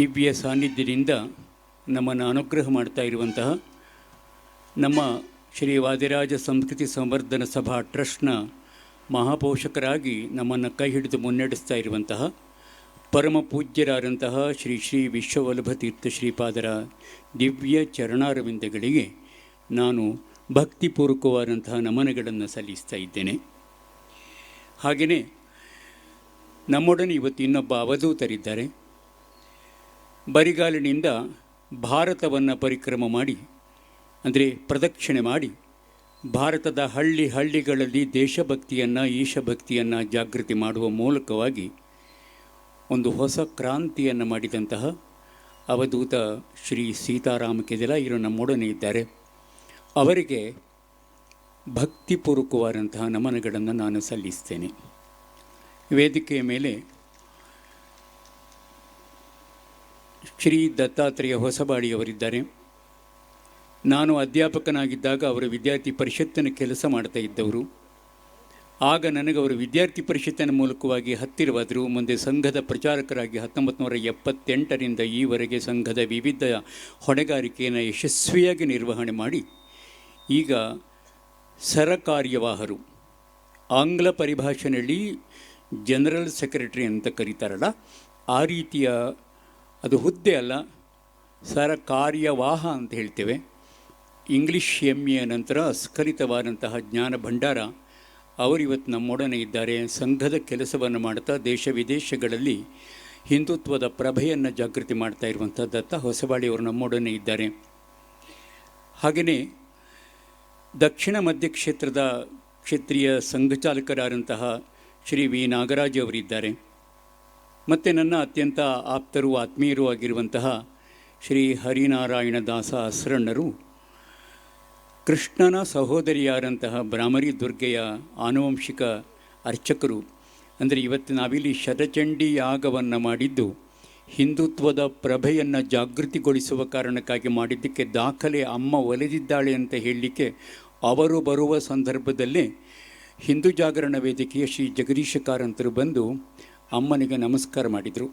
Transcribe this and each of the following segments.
ದಿವ್ಯ ಸಾನ್ನಿಧ್ಯದಿಂದ ನಮ್ಮನ್ನು ಅನುಗ್ರಹ ಮಾಡ್ತಾ ಇರುವಂತಹ ನಮ್ಮ ಶ್ರೀ ವಾದಿರಾಜ ಸಂಸ್ಕೃತಿ ಸಂವರ್ಧನ ಸಭಾ ಟ್ರಸ್ಟ್ನ ಮಹಾಪೋಷಕರಾಗಿ ನಮ್ಮನ್ನು ಕೈ ಹಿಡಿದು ಮುನ್ನಡೆಸ್ತಾ ಇರುವಂತಹ ಪರಮ ಪೂಜ್ಯರಾದಂತಹ ಶ್ರೀ ಶ್ರೀ ವಿಶ್ವವಲ್ಲಭ ತೀರ್ಥ ಶ್ರೀಪಾದರ ದಿವ್ಯ ಚರಣಾರವಿಂದಗಳಿಗೆ ನಾನು ಭಕ್ತಿಪೂರ್ವಕವಾದಂತಹ ನಮನಗಳನ್ನು ಸಲ್ಲಿಸ್ತಾ ಇದ್ದೇನೆ. ಹಾಗೆಯೇ ನಮ್ಮೊಡನೆ ಇವತ್ತು ಇನ್ನೊಬ್ಬ ಅವಧೂತರಿದ್ದಾರೆ. ಬರಿಗಾಲಿನಿಂದ ಭಾರತವನ್ನು ಪರಿಕ್ರಮ ಮಾಡಿ, ಅಂದರೆ ಪ್ರದಕ್ಷಿಣೆ ಮಾಡಿ, ಭಾರತದ ಹಳ್ಳಿ ಹಳ್ಳಿಗಳಲ್ಲಿ ದೇಶಭಕ್ತಿಯನ್ನು, ಈಶಭಕ್ತಿಯನ್ನು ಜಾಗೃತಿ ಮಾಡುವ ಮೂಲಕವಾಗಿ ಒಂದು ಹೊಸ ಕ್ರಾಂತಿಯನ್ನು ಮಾಡಿದಂತಹ ಅವಧೂತ ಶ್ರೀ ಸೀತಾರಾಮ ಕೆದಿಲ ಇವರು ನಮ್ಮೊಡನೆ ಇದ್ದಾರೆ. ಅವರಿಗೆ ಭಕ್ತಿಪೂರ್ವಕವಾದಂತಹ ನಮನಗಳನ್ನು ನಾನು ಸಲ್ಲಿಸ್ತೇನೆ. ವೇದಿಕೆಯ ಮೇಲೆ ಶ್ರೀ ದತ್ತಾತ್ರೇಯ ಹೊಸಬಾಡಿಯವರಿದ್ದಾರೆ ನಾನು ಅಧ್ಯಾಪಕನಾಗಿದ್ದಾಗ ಅವರು ವಿದ್ಯಾರ್ಥಿ ಪರಿಷತ್ತಿನ ಕೆಲಸ ಮಾಡ್ತಾ ಇದ್ದವರು. ಆಗ ನನಗೆ ಅವರು ವಿದ್ಯಾರ್ಥಿ ಪರಿಷತ್ತಿನ ಮೂಲಕವಾಗಿ ಹತ್ತಿರವಾದರು. ಮುಂದೆ ಸಂಘದ ಪ್ರಚಾರಕರಾಗಿ ಹತ್ತೊಂಬತ್ತು ನೂರ ಎಪ್ಪತ್ತೆಂಟರಿಂದ ಈವರೆಗೆ ಸಂಘದ ವಿವಿಧ ಹೊಣೆಗಾರಿಕೆಯನ್ನು ಯಶಸ್ವಿಯಾಗಿ ನಿರ್ವಹಣೆ ಮಾಡಿ, ಈಗ ಸರಕಾರ್ಯವಾಹರು. ಆಂಗ್ಲ ಪರಿಭಾಷೆಯಲ್ಲಿ ಜನರಲ್ ಸೆಕ್ರೆಟರಿ ಅಂತ ಕರೀತಾರಲ್ಲ, ಆ ರೀತಿಯ ಅದು ಹುದ್ದೆ ಅಲ್ಲ. ಸರ ಕಾರ್ಯವಾಹ ಅಂತ ಹೇಳ್ತೇವೆ. ಇಂಗ್ಲಿಷ್ ಎಂ ಎ ನಂತರ ಸ್ಖಲಿತವಾದಂತಹ ಜ್ಞಾನ ಭಂಡಾರ. ಅವರಿವತ್ತು ನಮ್ಮೊಡನೆ ಇದ್ದಾರೆ. ಸಂಘದ ಕೆಲಸವನ್ನು ಮಾಡ್ತಾ ದೇಶ ವಿದೇಶಗಳಲ್ಲಿ ಹಿಂದುತ್ವದ ಪ್ರಭೆಯನ್ನು ಜಾಗೃತಿ ಮಾಡ್ತಾ ಇರುವಂಥ ದತ್ತ ಹೊಸಬಾಳಿಯವರು ನಮ್ಮೊಡನೆ ಇದ್ದಾರೆ. ಹಾಗೆಯೇ ದಕ್ಷಿಣ ಮಧ್ಯ ಕ್ಷೇತ್ರದ ಕ್ಷೇತ್ರೀಯ ಸಂಘಚಾಲಕರಾದಂತಹ ಶ್ರೀ ವಿ ನಾಗರಾಜ್ ಅವರಿದ್ದಾರೆ. ಮತ್ತು ನನ್ನ ಅತ್ಯಂತ ಆಪ್ತರು, ಆತ್ಮೀಯರು ಆಗಿರುವಂತಹ ಶ್ರೀ ಹರಿನಾರಾಯಣ ದಾಸ ಅಸ್ರಣ್ಣರು, ಕೃಷ್ಣನ ಸಹೋದರಿಯಾದಂತಹ ಬ್ರಾಹ್ಮರಿ ದುರ್ಗೆಯ ಆನುವಂಶಿಕ ಅರ್ಚಕರು. ಅಂದರೆ ಇವತ್ತು ನಾವಿಲ್ಲಿ ಶತಚಂಡಿ ಯಾಗವನ್ನು ಮಾಡಿದ್ದು, ಹಿಂದುತ್ವದ ಪ್ರಭೆಯನ್ನು ಜಾಗೃತಿಗೊಳಿಸುವ ಕಾರಣಕ್ಕಾಗಿ ಮಾಡಿದ್ದಕ್ಕೆ ದಾಖಲೆ ಅಮ್ಮ ಒಲೆದಿದ್ದಾಳೆ ಅಂತ ಹೇಳಲಿಕ್ಕೆ ಅವರು ಬರುವ ಸಂದರ್ಭದಲ್ಲೇ ಹಿಂದೂ ಜಾಗರಣ ವೇದಿಕೆಯ ಶ್ರೀ ಜಗದೀಶ ಕಾರಂತರು ಬಂದು ಅಮ್ಮನಿಗೆ ನಮಸ್ಕಾರ ಮಾಡಿದರು.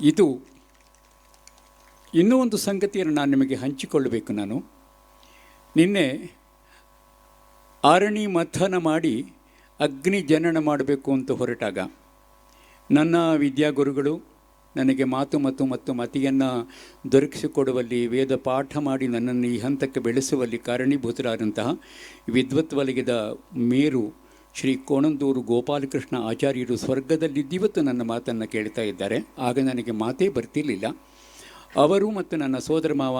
ಇದು ಇನ್ನೂ ಒಂದು ಸಂಗತಿಯನ್ನು ನಾನು ನಿಮಗೆ ಹಂಚಿಕೊಳ್ಳಬೇಕು ನಾನು. ನಿನ್ನೆ ಆರಣಿ ಮಥನ ಮಾಡಿ ಅಗ್ನಿ ಜನನ ಮಾಡಬೇಕು ಅಂತ ಹೊರಟಾಗ ನನ್ನ ವಿದ್ಯಾಗುರುಗಳು ನನಗೆ ಮಾತು ಮತ್ತು ಮತ್ತು ಮತಿಯನ್ನು ದೊರಕಿಸಿಕೊಡುವಲ್ಲಿ ವೇದ ಪಾಠ ಮಾಡಿ ನನ್ನನ್ನು ಈ ಹಂತಕ್ಕೆ ಬೆಳೆಸುವಲ್ಲಿ ಕಾರಣೀಭೂತರಾದಂತಹ ವಿದ್ವತ್ ವಲಯದ ಮೇರು ಶ್ರೀ ಕೋಣಂದೂರು ಗೋಪಾಲಕೃಷ್ಣ ಆಚಾರ್ಯರು ಸ್ವರ್ಗದಲ್ಲಿದ್ದಿವತ್ತು ನನ್ನ ಮಾತನ್ನು ಕೇಳ್ತಾ ಇದ್ದಾರೆ. ಆಗ ನನಗೆ ಮಾತೇ ಬರ್ತಿರಲಿಲ್ಲ. ಅವರು ಮತ್ತು ನನ್ನ ಸೋದರ ಮಾವ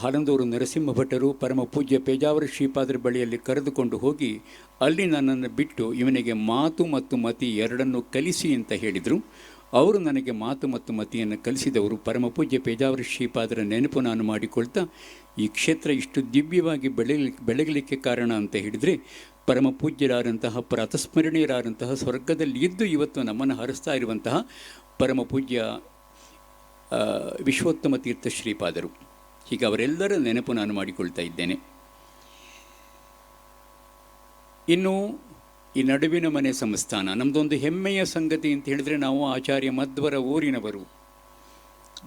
ಹಲಂದೂರು ನರಸಿಂಹ ಭಟ್ಟರು ಪರಮ ಪೂಜ್ಯ ಪೇಜಾವರ ಶ್ರೀಪಾದರ ಬಳಿಯಲ್ಲಿ ಕರೆದುಕೊಂಡು ಹೋಗಿ ಅಲ್ಲಿ ನನ್ನನ್ನು ಬಿಟ್ಟು ಇವನಿಗೆ ಮಾತು ಮತ್ತು ಮತಿ ಎರಡನ್ನು ಕಲಿಸಿ ಅಂತ ಹೇಳಿದರು. ಅವರು ನನಗೆ ಮಾತು ಮತ್ತು ಮತಿಯನ್ನು ಕಲಿಸಿದವರು ಪರಮ ಪೂಜ್ಯ ಪೇಜಾವರ ಶ್ರೀಪಾದರ ನೆನಪು ನಾನು ಮಾಡಿಕೊಳ್ತಾ, ಈ ಕ್ಷೇತ್ರ ಇಷ್ಟು ದಿವ್ಯವಾಗಿ ಬೆಳಗಲಿ ಬೆಳಗಲಿಕ್ಕೆ ಕಾರಣ ಅಂತ ಹೇಳಿದರೆ, ಪರಮ ಪೂಜ್ಯರಾದಂತಹ, ಪ್ರಾತಸ್ಮರಣೀಯರಾದಂತಹ, ಸ್ವರ್ಗದಲ್ಲಿ ಇದ್ದು ಇವತ್ತು ನಮ್ಮನ್ನು ಹರಿಸ್ತಾ ಇರುವಂತಹ ಪರಮ ಪೂಜ್ಯ ವಿಶ್ವೋತ್ತಮ ತೀರ್ಥ ಶ್ರೀಪಾದರು. ಹೀಗೆ ಅವರೆಲ್ಲರ ನೆನಪು ನಾನು ಮಾಡಿಕೊಳ್ತಾ ಇದ್ದೇನೆ. ಇನ್ನು ಈ ನಡುವಿನ ಮನೆ ಸಂಸ್ಥಾನ ನಮ್ಮದೊಂದು ಹೆಮ್ಮೆಯ ಸಂಗತಿ ಅಂತ ಹೇಳಿದರೆ ನಾವು ಆಚಾರ್ಯ ಮಧ್ವರ ಊರಿನವರು.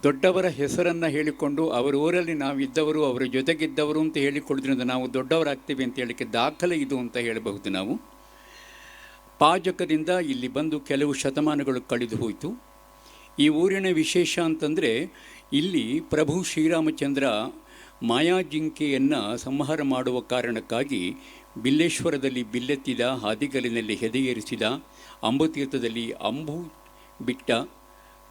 ದೊಡ್ಡವರ ಹೆಸರನ್ನು ಹೇಳಿಕೊಂಡು ಅವರ ಊರಲ್ಲಿ ನಾವಿದ್ದವರು, ಅವರ ಜೊತೆಗಿದ್ದವರು ಅಂತ ಹೇಳಿಕೊಳ್ಳೋದ್ರಿಂದ ನಾವು ದೊಡ್ಡವರಾಗ್ತೀವಿ ಅಂತ ಹೇಳಲಿಕ್ಕೆ ದಾಖಲೆ ಇದು ಅಂತ ಹೇಳಬಹುದು ನಾವು. ಪಾಜಕದಿಂದ ಇಲ್ಲಿ ಬಂದು ಕೆಲವು ಶತಮಾನಗಳು ಕಳೆದು ಹೋಯಿತು. ಈ ಊರಿನ ವಿಶೇಷ ಅಂತಂದರೆ ಇಲ್ಲಿ ಪ್ರಭು ಶ್ರೀರಾಮಚಂದ್ರ ಮಾಯಾಜಿಂಕೆಯನ್ನು ಸಂಹಾರ ಮಾಡುವ ಕಾರಣಕ್ಕಾಗಿ ಬಿಲ್ಲೇಶ್ವರದಲ್ಲಿ ಬಿಲ್ಲೆತ್ತಿದ ಹಾದಿಗಲಿನಲ್ಲಿ ಹೆದೆಯೇರಿಸಿದ ಅಂಬುತೀರ್ಥದಲ್ಲಿ ಅಂಬು ಬಿಟ್ಟ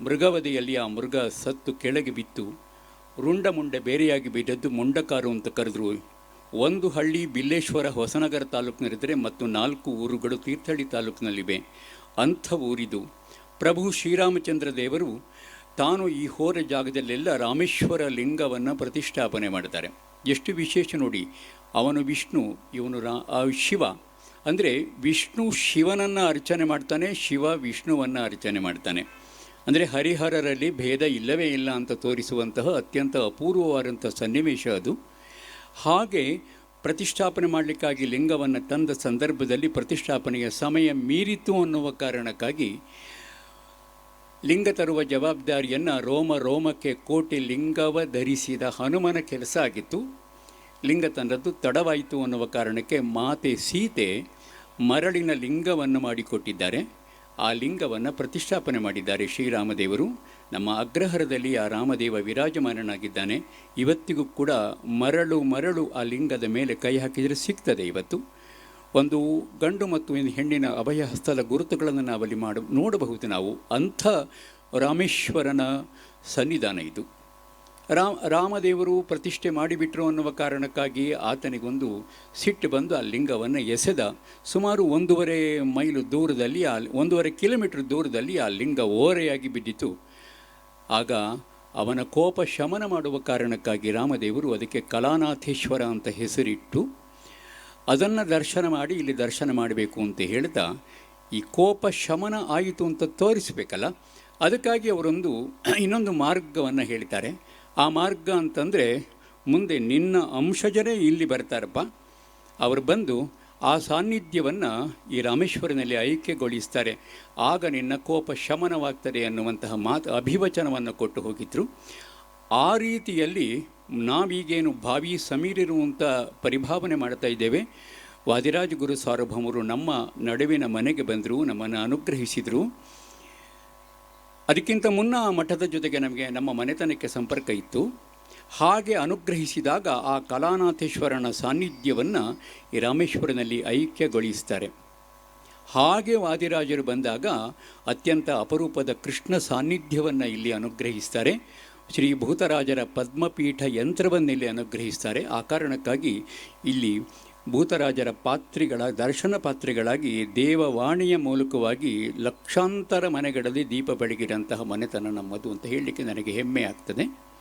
ಮೃಗವಧೆಯಲ್ಲಿ ಆ ಮೃಗ ಸತ್ತು ಕೆಳಗೆ ಬಿತ್ತು. ರುಂಡ ಮುಂಡ ಬೇರೆಯಾಗಿ ಬಿದ್ದದ್ದು ಮುಂಡಕಾರು ಅಂತ ಕರೆದ್ರು. ಒಂದು ಹಳ್ಳಿ ಬಿಲ್ಲೇಶ್ವರ ಹೊಸನಗರ ತಾಲೂಕಿನಲ್ಲಿದ್ದರೆ ಮತ್ತು ನಾಲ್ಕು ಊರುಗಳು ತೀರ್ಥಹಳ್ಳಿ ತಾಲೂಕಿನಲ್ಲಿವೆ. ಅಂಥ ಊರಿದು. ಪ್ರಭು ಶ್ರೀರಾಮಚಂದ್ರ ದೇವರು ತಾನು ಈ ಹೋರ ಜಾಗದಲ್ಲೆಲ್ಲ ರಾಮೇಶ್ವರ ಲಿಂಗವನ್ನು ಪ್ರತಿಷ್ಠಾಪನೆ ಮಾಡ್ತಾರೆ ಎಷ್ಟು ವಿಶೇಷ ನೋಡಿ. ಅವನು ವಿಷ್ಣು, ಇವನು ರಾ ಶಿವ. ಅಂದರೆ ವಿಷ್ಣು ಶಿವನನ್ನು ಅರ್ಚನೆ ಮಾಡ್ತಾನೆ, ಶಿವ ವಿಷ್ಣುವನ್ನು ಅರ್ಚನೆ ಮಾಡ್ತಾನೆ. ಅಂದರೆ ಹರಿಹರರಲ್ಲಿ ಭೇದ ಇಲ್ಲವೇ ಇಲ್ಲ ಅಂತ ತೋರಿಸುವಂತಹ ಅತ್ಯಂತ ಅಪೂರ್ವವಾದಂಥ ಸನ್ನಿವೇಶ ಅದು. ಹಾಗೆ ಪ್ರತಿಷ್ಠಾಪನೆ ಮಾಡಲಿಕ್ಕಾಗಿ ಲಿಂಗವನ್ನು ತಂದ ಸಂದರ್ಭದಲ್ಲಿ ಪ್ರತಿಷ್ಠಾಪನೆಯ ಸಮಯ ಮೀರಿತು ಅನ್ನುವ ಕಾರಣಕ್ಕಾಗಿ ಲಿಂಗ ತರುವ ಜವಾಬ್ದಾರಿಯನ್ನು ರೋಮ ರೋಮಕ್ಕೆ ಕೋಟಿ ಲಿಂಗವ ಧರಿಸಿದ ಹನುಮನ ಕೆಲಸ ಆಗಿತ್ತು. ಲಿಂಗ ತಂದದ್ದು ತಡವಾಯಿತು ಅನ್ನುವ ಕಾರಣಕ್ಕೆ ಮಾತೆ ಸೀತೆ ಮರಳಿನ ಲಿಂಗವನ್ನು ಮಾಡಿಕೊಟ್ಟಿದ್ದಾರೆ. ಆ ಲಿಂಗವನ್ನು ಪ್ರತಿಷ್ಠಾಪನೆ ಮಾಡಿದ್ದಾರೆ ಶ್ರೀರಾಮದೇವರು. ನಮ್ಮ ಅಗ್ರಹರದಲ್ಲಿ ಆ ರಾಮದೇವ ವಿರಾಜಮಾನನಾಗಿದ್ದಾನೆ. ಇವತ್ತಿಗೂ ಕೂಡ ಮರಳು ಮರಳು ಆ ಲಿಂಗದ ಮೇಲೆ ಕೈ ಹಾಕಿದರೆ ಸಿಗ್ತದೆ ಇವತ್ತು. ಒಂದು ಗಂಡು ಮತ್ತು ಹೆಣ್ಣಿನ ಅಭಯ ಹಸ್ತದ ಗುರುತುಗಳನ್ನು ನಾವಲ್ಲಿ ಮಾಡ ನೋಡಬಹುದು ನಾವು. ಅಂಥ ರಾಮೇಶ್ವರನ ಸನ್ನಿಧಾನ ಇದು. ರಾಮ, ರಾಮದೇವರು ಪ್ರತಿಷ್ಠೆ ಮಾಡಿಬಿಟ್ರು ಅನ್ನುವ ಕಾರಣಕ್ಕಾಗಿ ಆತನಿಗೊಂದು ಸಿಟ್ಟು ಬಂದು ಆ ಲಿಂಗವನ್ನು ಎಸೆದ. ಸುಮಾರು ಒಂದೂವರೆ ಮೈಲು ದೂರದಲ್ಲಿ ಆ, ಒಂದೂವರೆ ಕಿಲೋಮೀಟರ್ ದೂರದಲ್ಲಿ ಆ ಲಿಂಗ ಓರೆಯಾಗಿ ಬಿದ್ದಿತು. ಆಗ ಅವನ ಕೋಪ ಶಮನ ಮಾಡುವ ಕಾರಣಕ್ಕಾಗಿ ರಾಮದೇವರು ಅದಕ್ಕೆ ಕಲಾನಾಥೇಶ್ವರ ಅಂತ ಹೆಸರಿಟ್ಟು ಅದನ್ನು ದರ್ಶನ ಮಾಡಿ ಇಲ್ಲಿ ದರ್ಶನ ಮಾಡಬೇಕು ಅಂತ ಹೇಳ್ತಾ ಈ ಕೋಪ ಶಮನ ಆಯಿತು ಅಂತ ತೋರಿಸಬೇಕಲ್ಲ? ಅದಕ್ಕಾಗಿ ಅವರೊಂದು ಇನ್ನೊಂದು ಮಾರ್ಗವನ್ನು ಹೇಳ್ತಾರೆ. ಆ ಮಾರ್ಗ ಅಂತಂದರೆ ಮುಂದೆ ನಿನ್ನ ಅಂಶಜರೇ ಇಲ್ಲಿ ಬರ್ತಾರಪ್ಪ. ಅವರು ಬಂದು ಆ ಸಾನ್ನಿಧ್ಯವನ್ನು ಈ ರಾಮೇಶ್ವರನಲ್ಲಿ ಐಕ್ಯಗೊಳಿಸ್ತಾರೆ. ಆಗ ನಿನ್ನ ಕೋಪ ಶಮನವಾಗ್ತದೆ ಅನ್ನುವಂತಹ ಮಾತು ಅಭಿವಚನವನ್ನು ಕೊಟ್ಟು ಹೋಗಿದ್ರು. ಆ ರೀತಿಯಲ್ಲಿ ನಾವೀಗೇನು ಭಾವಿ ಸಮೀರಿರುವಂಥ ಪರಿಭಾವನೆ ಮಾಡ್ತಾ ಇದ್ದೇವೆ. ವಾದಿರಾಜ ಗುರು ಸಾರ್ವಭೌಮರು ನಮ್ಮ ನಡುವಿನ ಮನೆಗೆ ಬಂದರು, ನಮ್ಮನ್ನು ಅನುಗ್ರಹಿಸಿದರು. ಅದಕ್ಕಿಂತ ಮುನ್ನ ಮಠದ ಜೊತೆಗೆ ನಮಗೆ ನಮ್ಮ ಮನೆತನಕ್ಕೆ ಸಂಪರ್ಕ ಇತ್ತು. ಹಾಗೆ ಅನುಗ್ರಹಿಸಿದಾಗ ಆ ಕಲಾನಾಥೇಶ್ವರನ ಸಾನ್ನಿಧ್ಯವನ್ನು ಈ ರಾಮೇಶ್ವರನಲ್ಲಿ ಐಕ್ಯಗೊಳಿಸ್ತಾರೆ. ಹಾಗೆ ವಾದಿರಾಜರು ಬಂದಾಗ ಅತ್ಯಂತ ಅಪರೂಪದ ಕೃಷ್ಣ ಸಾನ್ನಿಧ್ಯವನ್ನು ಇಲ್ಲಿ ಅನುಗ್ರಹಿಸ್ತಾರೆ. ಶ್ರೀ ಭೂತರಾಜರ ಪದ್ಮಪೀಠ ಯಂತ್ರವನ್ನು ಇಲ್ಲಿ ಅನುಗ್ರಹಿಸ್ತಾರೆ. ಆ ಕಾರಣಕ್ಕಾಗಿ ಇಲ್ಲಿ ಭೂತರಾಜರ ಪಾತ್ರಿಗಳ, ದರ್ಶನ ಪಾತ್ರಿಗಳಾಗಿ, ದೇವವಾಣಿಯ ಮೂಲಕವಾಗಿ ಲಕ್ಷಾಂತರ ಮನೆಗಳಲ್ಲಿ ದೀಪ ಬೆಳಗಿರಂತಹ ಮನೆತನ ನಮ್ಮದು ಅಂತ ಹೇಳಲಿಕ್ಕೆ ನನಗೆ ಹೆಮ್ಮೆ ಆಗ್ತದೆ.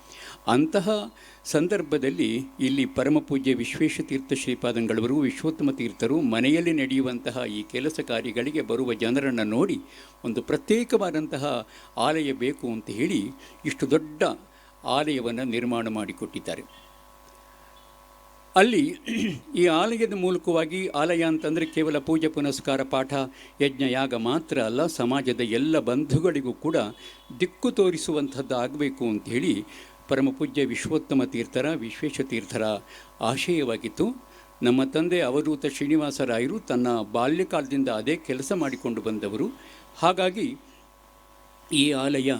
ಅಂತಹ ಸಂದರ್ಭದಲ್ಲಿ ಇಲ್ಲಿ ಪರಮಪೂಜ್ಯ ವಿಶ್ವೇಶತೀರ್ಥ ಶ್ರೀಪಾದಂಗಳವರು, ವಿಶ್ವೋತ್ತಮ ತೀರ್ಥರು ಮನೆಯಲ್ಲಿ ನಡೆಯುವಂತಹ ಈ ಕೆಲಸ ಕಾರ್ಯಗಳಿಗೆ ಬರುವ ಜನರನ್ನು ನೋಡಿ ಒಂದು ಪ್ರತ್ಯೇಕವಾದಂತಹ ಆಲಯ ಬೇಕು ಅಂತ ಹೇಳಿ ಇಷ್ಟು ದೊಡ್ಡ ಆಲಯವನ್ನು ನಿರ್ಮಾಣ ಮಾಡಿಕೊಟ್ಟಿದ್ದಾರೆ. ಅಲ್ಲಿ ಈ ಆಲಯದ ಮೂಲಕವಾಗಿ ಆಲಯ ಅಂತಂದರೆ ಕೇವಲ ಪೂಜೆ ಪುನಸ್ಕಾರ, ಪಾಠ, ಯಜ್ಞ, ಯಾಗ ಮಾತ್ರ ಅಲ್ಲ, ಸಮಾಜದ ಎಲ್ಲ ಬಂಧುಗಳಿಗೂ ಕೂಡ ದಿಕ್ಕು ತೋರಿಸುವಂಥದ್ದು ಆಗಬೇಕು ಅಂಥೇಳಿ ಪರಮ ಪೂಜ್ಯ ವಿಶ್ವೋತ್ತಮ ತೀರ್ಥರ, ವಿಶ್ವೇಶ ತೀರ್ಥರ ಆಶಯವಾಗಿತ್ತು. ನಮ್ಮ ತಂದೆ ಅವಧೂತ ಶ್ರೀನಿವಾಸರಾಯರು ತನ್ನ ಬಾಲ್ಯಕಾಲದಿಂದ ಅದೇ ಕೆಲಸ ಮಾಡಿಕೊಂಡು ಬಂದವರು. ಹಾಗಾಗಿ ಈ ಆಲಯ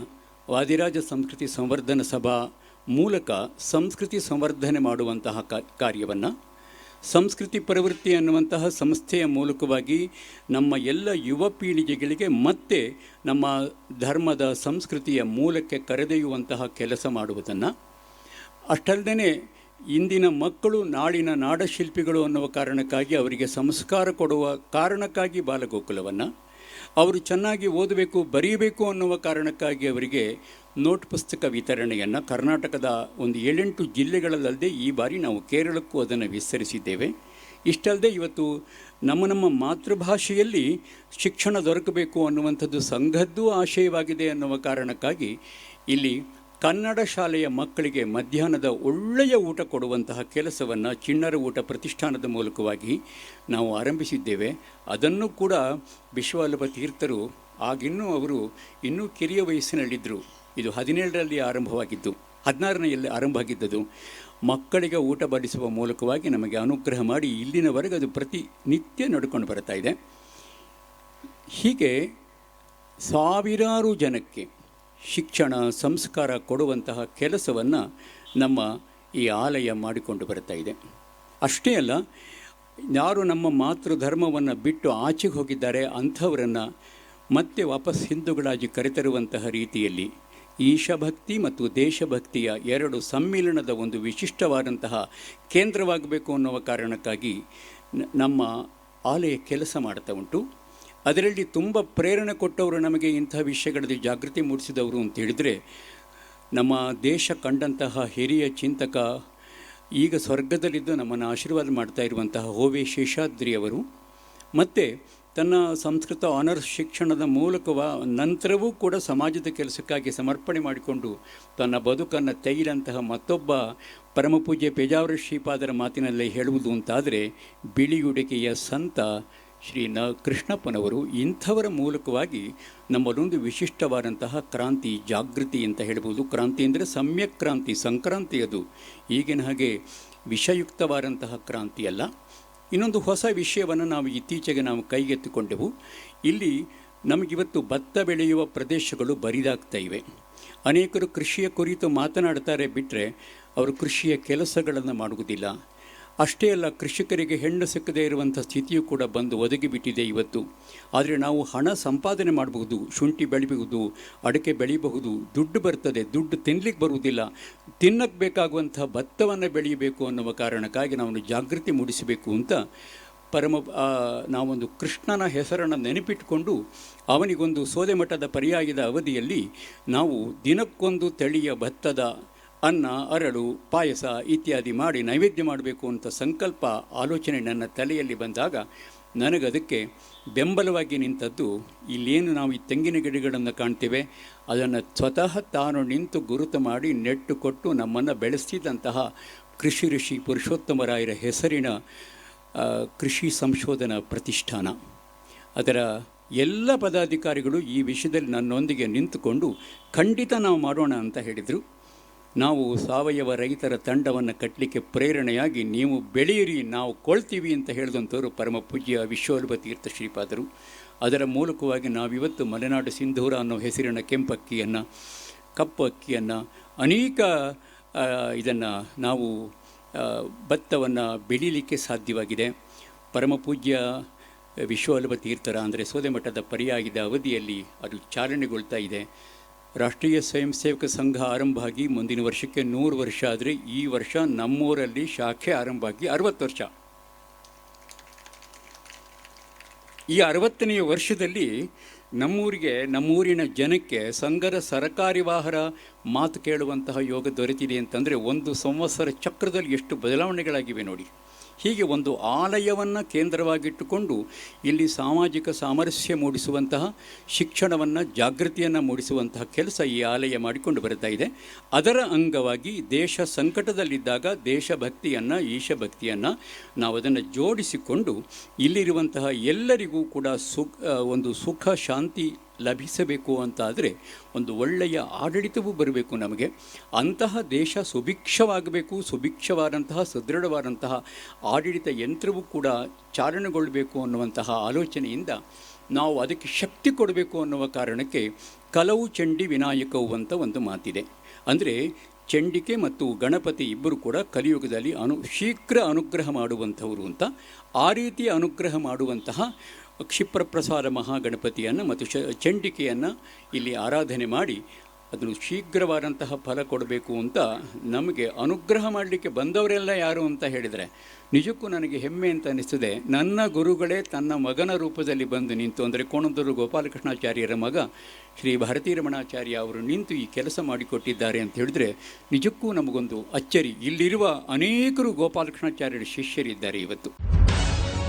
ವಾದಿರಾಜ ಸಂಸ್ಕೃತಿ ಸಂವರ್ಧನ ಸಭಾ ಮೂಲಕ ಸಂಸ್ಕೃತಿ ಸಂವರ್ಧನೆ ಮಾಡುವಂತಹ ಕಾರ್ಯವನ್ನು, ಸಂಸ್ಕೃತಿ ಪ್ರವೃತ್ತಿ ಅನ್ನುವಂತಹ ಸಂಸ್ಥೆಯ ಮೂಲಕವಾಗಿ ನಮ್ಮ ಎಲ್ಲ ಯುವ ಪೀಳಿಗೆಗಳಿಗೆ ಮತ್ತೆ ನಮ್ಮ ಧರ್ಮದ ಸಂಸ್ಕೃತಿಯ ಮೂಲಕ್ಕೆ ಕರೆದೊಯ್ಯುವಂತಹ ಕೆಲಸ ಮಾಡುವುದನ್ನು ಅಷ್ಟಲ್ಲದೆ ಇಂದಿನ ಮಕ್ಕಳು ನಾಳಿನ ನಾಡಶಿಲ್ಪಿಗಳು ಅನ್ನುವ ಕಾರಣಕ್ಕಾಗಿ ಅವರಿಗೆ ಸಂಸ್ಕಾರ ಕೊಡುವ ಕಾರಣಕ್ಕಾಗಿ ಬಾಲಗೋಕುಲವನ್ನು ಅವರು ಚೆನ್ನಾಗಿ ಓದಬೇಕು, ಬರೀಬೇಕು ಅನ್ನುವ ಕಾರಣಕ್ಕಾಗಿ ಅವರಿಗೆ ನೋಟ್ ಪುಸ್ತಕ ವಿತರಣೆಯನ್ನು ಕರ್ನಾಟಕದ ಒಂದು ಏಳೆಂಟು ಜಿಲ್ಲೆಗಳಲ್ಲದೆ ಈ ಬಾರಿ ನಾವು ಕೇರಳಕ್ಕೂ ಅದನ್ನು ವಿಸ್ತರಿಸಿದ್ದೇವೆ. ಇಷ್ಟಲ್ಲದೆ ಇವತ್ತು ನಮ್ಮ ನಮ್ಮ ಮಾತೃಭಾಷೆಯಲ್ಲಿ ಶಿಕ್ಷಣ ದೊರಕಬೇಕು ಅನ್ನುವಂಥದ್ದು ಸಂಘದ್ದು ಆಶಯವಾಗಿದೆ ಅನ್ನುವ ಕಾರಣಕ್ಕಾಗಿ ಇಲ್ಲಿ ಕನ್ನಡ ಶಾಲೆಯ ಮಕ್ಕಳಿಗೆ ಮಧ್ಯಾಹ್ನದ ಒಳ್ಳೆಯ ಊಟ ಕೊಡುವಂತಹ ಕೆಲಸವನ್ನು ಚಿಣ್ಣರ ಊಟ ಪ್ರತಿಷ್ಠಾನದ ಮೂಲಕವಾಗಿ ನಾವು ಆರಂಭಿಸಿದ್ದೇವೆ. ಅದನ್ನು ಕೂಡ ವಿಶ್ವವಲ್ಲಭ ತೀರ್ಥರು, ಆಗಿನ್ನೂ ಅವರು ಇನ್ನೂ ಕಿರಿಯ ವಯಸ್ಸಿನಲ್ಲಿದ್ದರು ಇದು ಹದಿನೇಳರಲ್ಲಿ ಆರಂಭವಾಗಿದ್ದು, ಹದಿನಾರನೆಯಲ್ಲಿ ಆರಂಭ ಆಗಿದ್ದದು ಮಕ್ಕಳಿಗೆ ಊಟ ಬಡಿಸುವ ಮೂಲಕವಾಗಿ ನಮಗೆ ಅನುಗ್ರಹ ಮಾಡಿ ಇಲ್ಲಿನವರೆಗೆ ಅದು ಪ್ರತಿನಿತ್ಯ ನಡ್ಕೊಂಡು ಬರ್ತಾ ಇದೆ. ಹೀಗೆ ಸಾವಿರಾರು ಜನಕ್ಕೆ ಶಿಕ್ಷಣ, ಸಂಸ್ಕಾರ ಕೊಡುವಂತಹ ಕೆಲಸವನ್ನು ನಮ್ಮ ಈ ಆಲಯ ಮಾಡಿಕೊಂಡು ಬರ್ತಾ ಇದೆ. ಅಷ್ಟೇ ಅಲ್ಲ, ಯಾರು ನಮ್ಮ ಮಾತೃ ಧರ್ಮವನ್ನು ಬಿಟ್ಟು ಆಚೆಗೆ ಹೋಗಿದ್ದಾರೆ ಅಂಥವರನ್ನು ಮತ್ತೆ ವಾಪಸ್ ಹಿಂದೂಗಳಾಗಿ ಕರೆತರುವಂತಹ ರೀತಿಯಲ್ಲಿ ಈಶಭಕ್ತಿ ಮತ್ತು ದೇಶಭಕ್ತಿಯ ಎರಡು ಸಮ್ಮಿಲನದ ಒಂದು ವಿಶಿಷ್ಟವಾದಂತಹ ಕೇಂದ್ರವಾಗಬೇಕು ಅನ್ನುವ ಕಾರಣಕ್ಕಾಗಿ ನಮ್ಮ ಆಲಯ ಕೆಲಸ ಮಾಡ್ತಾ ಉಂಟು. ಅದರಲ್ಲಿ ತುಂಬ ಪ್ರೇರಣೆ ಕೊಟ್ಟವರು ನಮಗೆ ಇಂಥ ವಿಷಯಗಳಲ್ಲಿ ಜಾಗೃತಿ ಮೂಡಿಸಿದವರು ಅಂತ ಹೇಳಿದರೆ, ನಮ್ಮ ದೇಶ ಕಂಡಂತಹ ಹಿರಿಯ ಚಿಂತಕ, ಈಗ ಸ್ವರ್ಗದಲ್ಲಿದ್ದು ನಮ್ಮನ್ನು ಆಶೀರ್ವಾದ ಮಾಡ್ತಾ ಇರುವಂತಹ ಹೋವೆ ಶೇಷಾದ್ರಿ ಅವರು, ಮತ್ತು ತನ್ನ ಸಂಸ್ಕೃತ ಆನರ್ಸ್ ಶಿಕ್ಷಣದ ಮೂಲಕವ ನಂತರವೂ ಕೂಡ ಸಮಾಜದ ಕೆಲಸಕ್ಕಾಗಿ ಸಮರ್ಪಣೆ ಮಾಡಿಕೊಂಡು ತನ್ನ ಬದುಕನ್ನು ತೆಗೆದಂತಹ ಮತ್ತೊಬ್ಬ ಪರಮಪೂಜ್ಯ ಪೇಜಾವರ ಶ್ರೀಪಾದರ ಮಾತಿನಲ್ಲೇ ಹೇಳುವುದು ಅಂತಾದರೆ ಬಿಳಿಯುಡಿಕೆಯ ಸಂತ ಶ್ರೀ ನ ಕೃಷ್ಣಪ್ಪನವರು ಇಂಥವರ ಮೂಲಕವಾಗಿ ನಮ್ಮಲ್ಲೊಂದು ವಿಶಿಷ್ಟವಾದಂತಹ ಕ್ರಾಂತಿ ಜಾಗೃತಿ ಅಂತ ಹೇಳ್ಬೋದು. ಕ್ರಾಂತಿ ಅಂದರೆ ಸಮ್ಯಕ್ ಕ್ರಾಂತಿ, ಸಂಕ್ರಾಂತಿ ಅದು. ಈಗಿನ ಹಾಗೆ ವಿಷಯುಕ್ತವಾದಂತಹ ಕ್ರಾಂತಿ ಅಲ್ಲ. ಇನ್ನೊಂದು ಹೊಸ ವಿಷಯವನ್ನು ನಾವು ಇತ್ತೀಚೆಗೆ ನಾವು ಕೈಗೆತ್ತಿಕೊಂಡೆವು. ಇಲ್ಲಿ ನಮಗಿವತ್ತು ಭತ್ತ ಬೆಳೆಯುವ ಪ್ರದೇಶಗಳು ಬರಿದಾಗ್ತಾ ಇವೆ. ಅನೇಕರು ಕೃಷಿಯ ಕುರಿತು ಮಾತನಾಡ್ತಾರೆ ಬಿಟ್ಟರೆ ಅವರು ಕೃಷಿಯ ಕೆಲಸಗಳನ್ನು ಮಾಡುವುದಿಲ್ಲ. ಅಷ್ಟೇ ಅಲ್ಲ, ಕೃಷಿಕರಿಗೆ ಹೆಣ್ಣು ಸಿಕ್ಕದೇ ಇರುವಂಥ ಸ್ಥಿತಿಯು ಕೂಡ ಬಂದು ಒದಗಿಬಿಟ್ಟಿದೆ ಇವತ್ತು. ಆದರೆ ನಾವು ಹಣ ಸಂಪಾದನೆ ಮಾಡಬಹುದು, ಶುಂಠಿ ಬೆಳಿಬಹುದು, ಅಡಿಕೆ ಬೆಳಿಬಹುದು, ದುಡ್ಡು ಬರ್ತದೆ, ದುಡ್ಡು ತಿನ್ಲಿಕ್ಕೆ ಬರುವುದಿಲ್ಲ. ತಿನ್ನಕ್ಕೆ ಬೇಕಾಗುವಂಥ ಭತ್ತವನ್ನು ಬೆಳೆಯಬೇಕು ಅನ್ನುವ ಕಾರಣಕ್ಕಾಗಿ ನಾವು ಜಾಗೃತಿ ಮೂಡಿಸಬೇಕು ಅಂತ ಪರಮ ನಾವೊಂದು ಕೃಷ್ಣನ ಹೆಸರನ್ನು ನೆನಪಿಟ್ಟುಕೊಂಡು ಅವನಿಗೊಂದು ಸೋದೆ ಮಠದ ಪರ್ಯಾಯದ ಅವಧಿಯಲ್ಲಿ ನಾವು ದಿನಕ್ಕೊಂದು ತಳಿಯ ಭತ್ತದ ಅನ್ನ, ಅರಳು, ಪಾಯಸ ಇತ್ಯಾದಿ ಮಾಡಿ ನೈವೇದ್ಯ ಮಾಡಬೇಕು ಅಂತ ಸಂಕಲ್ಪ, ಆಲೋಚನೆ ನನ್ನ ತಲೆಯಲ್ಲಿ ಬಂದಾಗ ನನಗದಕ್ಕೆ ಬೆಂಬಲವಾಗಿ ನಿಂತದ್ದು, ಇಲ್ಲೇನು ನಾವು ಈ ತೆಂಗಿನ ಗಿಡಗಳನ್ನು ಕಾಣ್ತೇವೆ? ಅದನ್ನು ಸ್ವತಃ ತಾನು ನಿಂತು ಗುರುತು ಮಾಡಿ ನೆಟ್ಟು ಕೊಟ್ಟು ನಮ್ಮನ್ನು ಬೆಳೆಸಿದಂತಹ ಕೃಷಿ ಋಷಿ ಪುರುಷೋತ್ತಮರಾಯರ ಹೆಸರಿನ ಕೃಷಿ ಸಂಶೋಧನಾ ಪ್ರತಿಷ್ಠಾನ. ಅದರ ಎಲ್ಲ ಪದಾಧಿಕಾರಿಗಳು ಈ ವಿಷಯದಲ್ಲಿ ನನ್ನೊಂದಿಗೆ ನಿಂತುಕೊಂಡು, ಖಂಡಿತ ನಾವು ಮಾಡೋಣ ಅಂತ ಹೇಳಿದರು. ನಾವು ಸಾವಯವ ರೈತರ ತಂಡವನ್ನು ಕಟ್ಟಲಿಕ್ಕೆ ಪ್ರೇರಣೆಯಾಗಿ ನೀವು ಬೆಳೆಯಿರಿ, ನಾವು ಕೊಳ್ತೀವಿ ಅಂತ ಹೇಳಿದಂಥವರು ಪರಮ ಪೂಜ್ಯ ವಿಶ್ವಲ್ಭ ತೀರ್ಥ ಶ್ರೀಪಾದರು. ಅದರ ಮೂಲಕವಾಗಿ ನಾವಿವತ್ತು ಮಲೆನಾಡು ಸಿಂಧೂರ ಅನ್ನೋ ಹೆಸರಿನ ಕೆಂಪಕ್ಕಿಯನ್ನು ಕಪ್ಪು ಅಕ್ಕಿಯನ್ನು ಅನೇಕ ಇದನ್ನು ನಾವು ಭತ್ತವನ್ನು ಬೆಳೀಲಿಕ್ಕೆ ಸಾಧ್ಯವಾಗಿದೆ. ಪರಮ ಪೂಜ್ಯ ವಿಶ್ವಲ್ಭ ತೀರ್ಥರ ಅಂದರೆ ಸೋದೆಮಠದ ಪರ್ಯಾಯದ ಅವಧಿಯಲ್ಲಿ ಅದು ಚಾಲನೆಗೊಳ್ತಾ ಇದೆ. ರಾಷ್ಟ್ರೀಯ ಸ್ವಯಂ ಸೇವಕ ಸಂಘ ಆರಂಭ ಆಗಿ ಮುಂದಿನ ವರ್ಷಕ್ಕೆ ನೂರು ವರ್ಷ ಆದರೆ ಈ ವರ್ಷ ನಮ್ಮೂರಲ್ಲಿ ಶಾಖೆ ಆರಂಭ ಆಗಿ ಅರವತ್ತು ವರ್ಷ. ಈ ಅರವತ್ತನೆಯ ವರ್ಷದಲ್ಲಿ ನಮ್ಮೂರಿಗೆ, ನಮ್ಮೂರಿನ ಜನಕ್ಕೆ ಸಂಘದ ಸರಕಾರಿ ವಾಹನ ಮಾತು ಕೇಳುವಂತಹ ಯೋಗ ದೊರೆತಿದೆ ಅಂತಂದರೆ ಒಂದು ಸಂವತ್ಸರ ಚಕ್ರದಲ್ಲಿ ಎಷ್ಟು ಬದಲಾವಣೆಗಳಾಗಿವೆ ನೋಡಿ. ಹೀಗೆ ಒಂದು ಆಲಯವನ್ನು ಕೇಂದ್ರವಾಗಿಟ್ಟುಕೊಂಡು ಇಲ್ಲಿ ಸಾಮಾಜಿಕ ಸಾಮರಸ್ಯ ಮೂಡಿಸುವಂತಹ, ಶಿಕ್ಷಣವನ್ನು ಜಾಗೃತಿಯನ್ನು ಮೂಡಿಸುವಂತಹ ಕೆಲಸ ಈ ಆಲಯ ಮಾಡಿಕೊಂಡು ಬರ್ತಾ ಇದೆ. ಅದರ ಅಂಗವಾಗಿ ದೇಶ ಸಂಕಟದಲ್ಲಿದ್ದಾಗ ದೇಶಭಕ್ತಿಯನ್ನು, ಈಶಭಕ್ತಿಯನ್ನು ನಾವು ಅದನ್ನು ಜೋಡಿಸಿಕೊಂಡು ಇಲ್ಲಿರುವಂತಹ ಎಲ್ಲರಿಗೂ ಕೂಡ ಸುಖ ಒಂದು ಸುಖ, ಶಾಂತಿ ಲಭಿಸಬೇಕು ಅಂತಾದರೆ ಒಂದು ಒಳ್ಳೆಯ ಆಡಳಿತವೂ ಬರಬೇಕು ನಮಗೆ. ಅಂತಹ ದೇಶ ಸುಭಿಕ್ಷವಾಗಬೇಕು, ಸುಭಿಕ್ಷವಾದಂತಹ, ಸದೃಢವಾದಂತಹ ಆಡಳಿತ ಯಂತ್ರವೂ ಕೂಡ ಚಾಲನೆಗೊಳ್ಳಬೇಕು ಅನ್ನುವಂತಹ ಆಲೋಚನೆಯಿಂದ ನಾವು ಅದಕ್ಕೆ ಶಕ್ತಿ ಕೊಡಬೇಕು ಅನ್ನುವ ಕಾರಣಕ್ಕೆ ಕಲವು, ಚಂಡಿ, ವಿನಾಯಕವು ಅಂತ ಒಂದು ಮಾತಿದೆ. ಅಂದರೆ ಚಂಡಿಕೆ ಮತ್ತು ಗಣಪತಿ ಇಬ್ಬರು ಕೂಡ ಕಲಿಯುಗದಲ್ಲಿ ಅನು ಶೀಘ್ರ ಅನುಗ್ರಹ ಮಾಡುವಂಥವರು ಅಂತ ಆ ರೀತಿ ಅನುಗ್ರಹ ಮಾಡುವಂತಹ ಕ್ಷಿಪ್ರಪ್ರಸಾದ ಮಹಾಗಣಪತಿಯನ್ನು ಮತ್ತು ಶ ಚಂಡಿಕೆಯನ್ನು ಇಲ್ಲಿ ಆರಾಧನೆ ಮಾಡಿ ಅದನ್ನು ಶೀಘ್ರವಾದಂತಹ ಫಲ ಕೊಡಬೇಕು ಅಂತ ನಮಗೆ ಅನುಗ್ರಹ ಮಾಡಲಿಕ್ಕೆ ಬಂದವರೆಲ್ಲ ಯಾರು ಅಂತ ಹೇಳಿದರೆ, ನಿಜಕ್ಕೂ ನನಗೆ ಹೆಮ್ಮೆ ಅಂತ ಅನಿಸ್ತದೆ. ನನ್ನ ಗುರುಗಳೇ ತನ್ನ ಮಗನ ರೂಪದಲ್ಲಿ ಬಂದು ನಿಂತು, ಅಂದರೆ ಕೋಣದೂರು ಗೋಪಾಲಕೃಷ್ಣಾಚಾರ್ಯರ ಮಗ ಶ್ರೀ ಭಾರತೀ ರಮಣಾಚಾರ್ಯ ಅವರು ನಿಂತು ಈ ಕೆಲಸ ಮಾಡಿಕೊಟ್ಟಿದ್ದಾರೆ ಅಂತ ಹೇಳಿದ್ರೆ, ನಿಜಕ್ಕೂ ನಮಗೊಂದು ಅಚ್ಚರಿ. ಇಲ್ಲಿರುವ ಅನೇಕರು ಗೋಪಾಲಕೃಷ್ಣಾಚಾರ್ಯರ ಶಿಷ್ಯರಿದ್ದಾರೆ ಇವತ್ತು.